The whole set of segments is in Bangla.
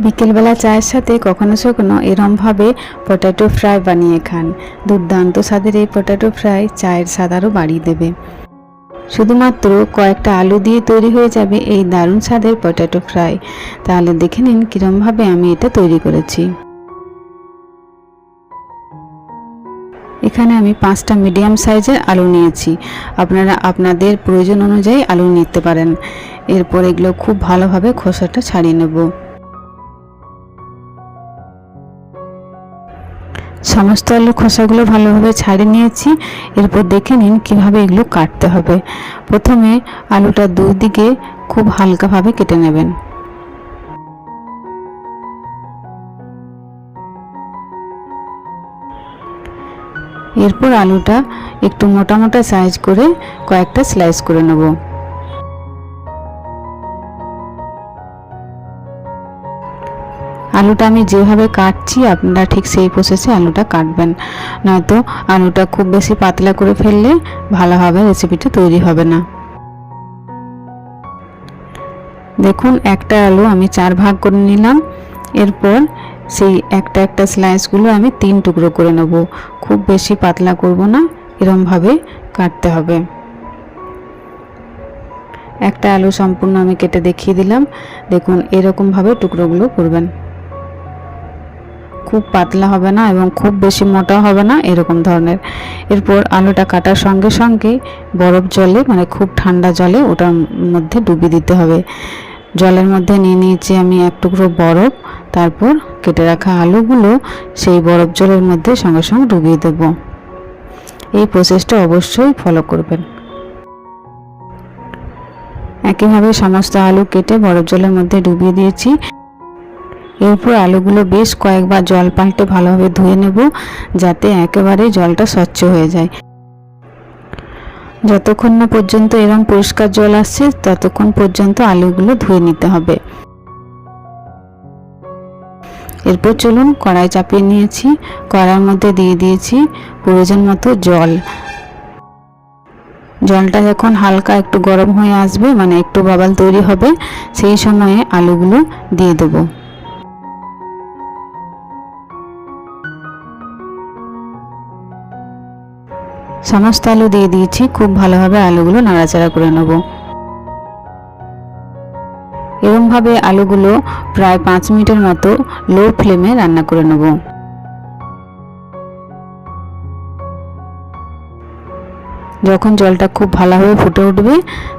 বিকেলবেলা চায়ের সাথে কখনো কখনো এরমভাবে পটেটো ফ্রাই বানিয়ে খান। দুর্দান্ত স্বাদের এই পটেটো ফ্রাই চায়ের স্বাদ আরও বাড়িয়ে দেবে। শুধুমাত্র কয়েকটা আলু দিয়ে তৈরি হয়ে যাবে এই দারুণ স্বাদের পটেটো ফ্রাই তাহলে দেখে নিন কীরমভাবে আমি এটা তৈরি করেছি। এখানে আমি পাঁচটা মিডিয়াম সাইজের আলু নিয়েছি। আপনারা আপনাদের প্রয়োজন অনুযায়ী আলু নিতে পারেন। এরপর এগুলো খুব ভালোভাবে খোসাটা ছাড়িয়ে নেব। সমস্ত আলু খোসাগুলো ভালোভাবে ছাড়িয়ে নিয়েছি। এরপর দেখে নিন কীভাবে এগুলো কাটতে হবে। প্রথমে আলুটা দুই দিকে খুব হালকাভাবে কেটে নেবেন। এরপর আলুটা একটু মোটা মোটা সাইজ করে কয়েকটা স্লাইস করে নেব। আলুটা আমি যেভাবে কাটছি, আপনারা ঠিক সেই প্রসেসে আলুটা কাটবেন। নয়তো আলুটা খুব বেশি পাতলা করে ফেললে ভালোভাবে রেসিপিটা তৈরি হবে না। দেখুন, একটা আলু আমি চার ভাগ করে নিলাম। এরপর সেই একটা একটা স্লাইসগুলো আমি তিন টুকরো করে নেব। খুব বেশি পাতলা করব না, এরমভাবে কাটতে হবে। একটা আলু সম্পূর্ণ আমি কেটে দেখিয়ে দিলাম। দেখুন, এরকমভাবে টুকরোগুলো করবেন। খুব পাতলা হবে না এবং খুব বেশি মোটা হবে না, এরকম ধরনের। এরপর আলুটা কাটার সঙ্গে সঙ্গে বরফ জলে মানে খুব ঠান্ডা জলে ওটার মধ্যে ডুবিয়ে দিতে হবে। জলের মধ্যে নিয়ে নিয়েছি আমি এক টুকরো বরফ, তারপর কেটে রাখা আলুগুলো সেই বরফ জলের মধ্যে সঙ্গে সঙ্গে ডুবিয়ে দেব। এই প্রসেসটা অবশ্যই ফলো করবেন। একইভাবে সমস্ত আলু কেটে বরফ জলের মধ্যে ডুবিয়ে দিয়েছি। এরপর আলুগুলো বেশ কয়েকবার জল পাল্টে ভালোভাবে ধুয়ে নেব, যাতে একেবারে জলটা স্বচ্ছ হয়ে যায়। যতক্ষণ না পর্যন্ত এরম পরিষ্কার জল আসছে, ততক্ষণ পর্যন্ত আলুগুলো ধুয়ে নিতে হবে। এরপর চলুন কড়াই চাপিয়ে নিয়েছি। কড়াইয়ের মধ্যে দিয়ে দিয়েছি প্রয়োজন মতো জল। জলটা যখন হালকা একটু গরম হয়ে আসবে মানে একটু বাবাল তৈরি হবে, সেই সময়ে আলুগুলো দিয়ে দেবো। সমস্ত আলু দিয়ে দিয়েছি, খুব ভালোভাবে আলুগুলো নাড়াচাড়া করে নেব। এরমভাবে আলুগুলো প্রায় পাঁচ মিনিটের মতো লো ফ্লেমে রান্না করে নেব। যখন জলটা খুব ভালোভাবে ফুটে উঠবে,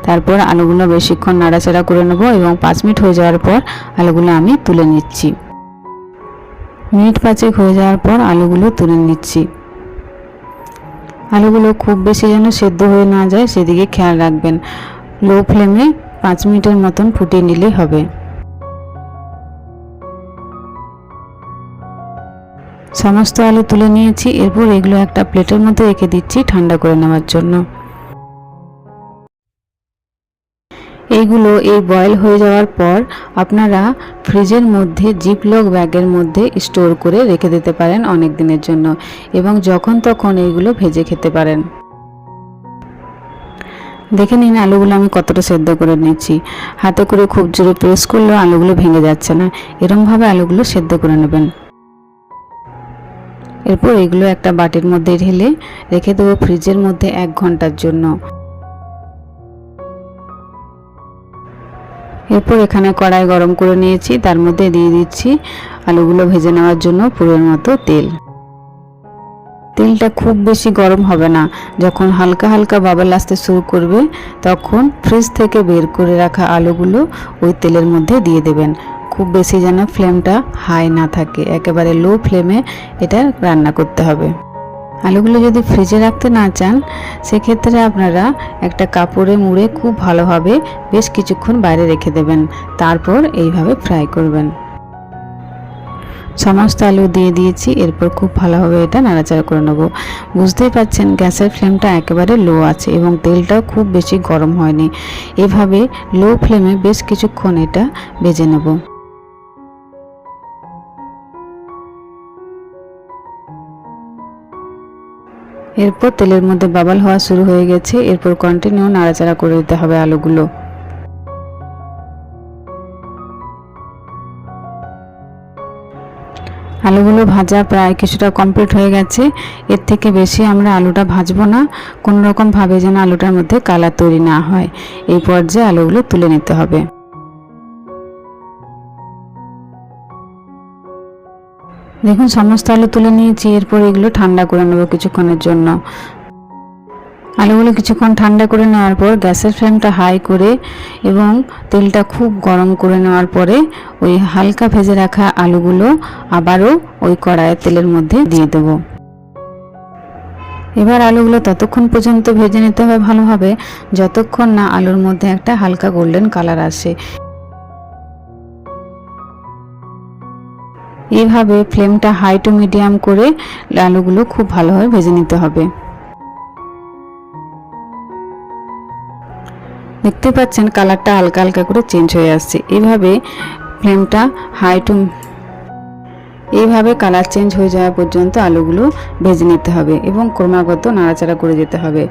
তারপর আলুগুলো বেশিক্ষণ নাড়াচাড়া করে নেব এবং পাঁচ মিনিট হয়ে যাওয়ার পর আলুগুলো আমি তুলে নিচ্ছি। মিনিট পাঁচেক হয়ে যাওয়ার পর আলুগুলো তুলে নিচ্ছি। আলুগুলো খুব বেশি যেন সেদ্ধ হয়ে না যায়, সেদিকে খেয়াল রাখবেন। লো ফ্লেমে পাঁচ মিনিটের মতন ফুটিয়ে নিলে হবে। সমস্ত আলু তুলে নিয়েছি, এরপর এগুলো একটা প্লেটের মধ্যে রেখে দিচ্ছি ঠান্ডা করে নেওয়ার জন্য। এইগুলো এই বয়েল হয়ে যাওয়ার পর আপনারা ফ্রিজের মধ্যে জিপলক ব্যাগের মধ্যে স্টোর করে রেখে দিতে পারেন অনেক দিনের জন্য এবং যখন তখন এইগুলো ভেজে খেতে পারেন। দেখে নিন আলুগুলো আমি কতটা সেদ্ধ করে নিচ্ছি। হাতে করে খুব জোরে প্রেস করলেও আলুগুলো ভেঙে যাচ্ছে না। এরমভাবে আলুগুলো সেদ্ধ করে নেবেন। এরপর এগুলো একটা বাটির মধ্যে ঢেলে রেখে দেবো ফ্রিজের মধ্যে এক ঘণ্টার জন্য। এরপর এখানে কড়াই গরম করে নিয়েছি, তার মধ্যে দিয়ে দিচ্ছি আলুগুলো ভেজে নেওয়ার জন্য পুরের মতো তেল। তেলটা খুব বেশি গরম হবে না। যখন হালকা হালকা বাবল আসতে শুরু করবে, তখন ফ্রিজ থেকে বের করে রাখা আলুগুলো ওই তেলের মধ্যে দিয়ে দেবেন। খুব বেশি যেন ফ্লেমটা হাই না থাকে। একেবারে লো ফ্লেমে এটা রান্না করতে হবে। আলুগুলো যদি ফ্রিজে রাখতে না চান, সেক্ষেত্রে আপনারা একটা কাপড়ে মুড়ে খুব ভালোভাবে বেশ কিছুক্ষণ বাইরে রেখে দেবেন। তারপর এইভাবে ফ্রাই করবেন। সমস্ত আলু দিয়ে দিয়েছি, এরপর খুব ভালোভাবে এটা নাড়াচাড়া করে নেব। বুঝতেই পাচ্ছেন গ্যাসের ফ্লেমটা একেবারে লো আছে এবং তেলটাও খুব বেশি গরম হয়নি। এভাবে লো ফ্লেমে বেশ কিছুক্ষণ এটা ভেজে নেব। এরপর তেলের মধ্যে বাবাল হওয়া শুরু হয়ে গেছে। এরপর কন্টিনিউ নাড়াচাড়া করে দিতে হবে আলুগুলো। আলুগুলো ভাজা প্রায় কিছুটা কমপ্লিট হয়ে গেছে। এর থেকে বেশি আমরা আলুটা ভাজবো না। কোনো রকম ভাবে যেন আলুটার মধ্যে কালার তৈরি না হয়। এই পর্যায়ে আলুগুলো তুলে নিতে হবে। দেখুন, সমস্ত আলু তুলে নিয়েছি, এরপর এগুলো ঠান্ডা করে নেব কিছুক্ষণের জন্য। আলুগুলো কিছুক্ষণ ঠান্ডা করে নেওয়ার পর গ্যাসের ফ্লেমটা হাই করে এবং তেলটা খুব গরম করে নেওয়ার পরে ওই হালকা ভেজে রাখা আলুগুলো আবারও ওই কড়াইয়ের তেলের মধ্যে দিয়ে দেব। এবার আলুগুলো ততক্ষণ পর্যন্ত ভেজে নিতে হবে ভালোভাবে, যতক্ষণ না আলুর মধ্যে একটা হালকা গোল্ডেন কালার আসে। এইভাবে ফ্লেমটা হাই টু মিডিয়াম করে আলুগুলো খুব ভালোভাবে ভেজে নিতে হবে। দেখতে পাচ্ছেন কালারটা হালকা হালকা করে চেঞ্জ হয়ে আসছে। এইভাবে ফ্লেমটা হাই টু এইভাবে কালার চেঞ্জ হয়ে যাওয়া পর্যন্ত আলুগুলো ভেজে নিতে হবে এবং ক্রমাগত নাড়াচাড়া করে যেতে হবে।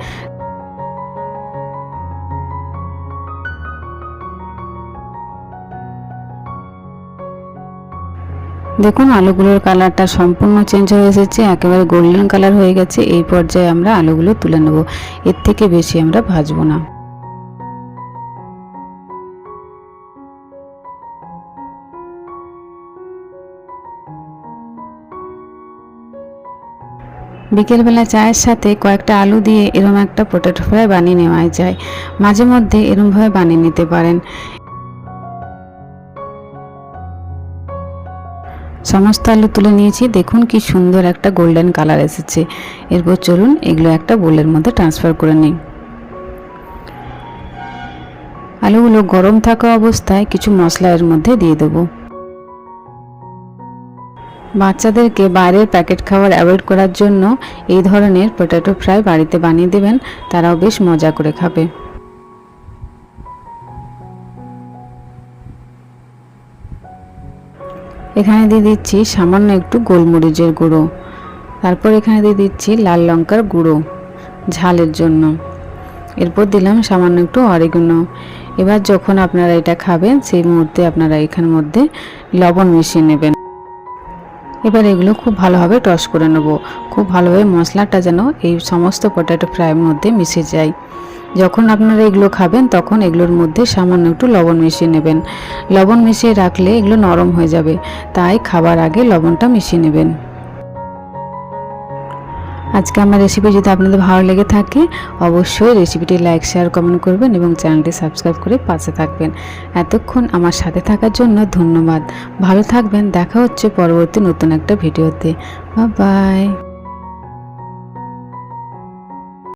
দেখুন, আলুগুলোর কালারটা সম্পূর্ণ চেঞ্জ হয়ে এসেছে, একেবারে গোল্ডেন কালার হয়ে গেছে। এই পর্যায়ে আমরা আলুগুলো তুলে নেব। এর থেকে বেশি আমরা ভাজবো না। বিকেলবেলা চায়ের সাথে কয়েকটা আলু দিয়ে এরম একটা পটেটো ফ্রাই বানিয়ে নেওয়া যায়। মাঝে মধ্যে এরমভাবে বানিয়ে নিতে পারেন। সমস্ত আলু তুলে নিয়েছি। দেখুন কি সুন্দর একটা গোল্ডেন কালার এসেছে। এরপর চলুন এগুলো একটা বোলের মধ্যে ট্রান্সফার করে নিই। আলুগুলো গরম থাকা অবস্থায় কিছু মশলা এর মধ্যে দিয়ে দেবো। বাচ্চাদেরকে বাইরের প্যাকেট খাবার অ্যাভয়েড করার জন্য এই ধরনের পটেটো ফ্রাই বাড়িতে বানিয়ে দেবেন। তারাও বেশ মজা করে খাবে। এখানে দিয়ে দিচ্ছি সামান্য একটু গোলমরিচের গুঁড়ো। তারপর এখানে দিয়ে দিচ্ছি লাল লঙ্কার গুঁড়ো ঝালের জন্য। এরপর দিলাম সামান্য একটু অরিগুনো। এবার যখন আপনারা এটা খাবেন, সেই মুহূর্তে আপনারা এখানের মধ্যে লবণ মিশিয়ে নেবেন। এবার এগুলো খুব ভালোভাবে টস করে নেব। খুব ভালোভাবে মশলাটা যেন এই সমস্ত পটেটো ফ্রাইয়ের মধ্যে মিশে যায়। যখন আপনারা এগুলো খাবেন, তখন এগুলোর মধ্যে সামান্য একটু লবণ মিশিয়ে নেবেন। লবণ মিশিয়ে রাখলে এগুলো নরম হয়ে যাবে। তাই খাবার আগে লবণটা মিশিয়ে নেবেন। আজকে আমার রেসিপি যদি আপনাদের ভালো লেগে থাকে, অবশ্যই রেসিপিটি লাইক, শেয়ার, কমেন্ট করবেন এবং চ্যানেলটি সাবস্ক্রাইব করে পাশে থাকবেন। এতক্ষণ আমার সাথে থাকার জন্য ধন্যবাদ। ভালো থাকবেন। দেখা হচ্ছে পরবর্তী নতুন একটা ভিডিওতে। বা বাই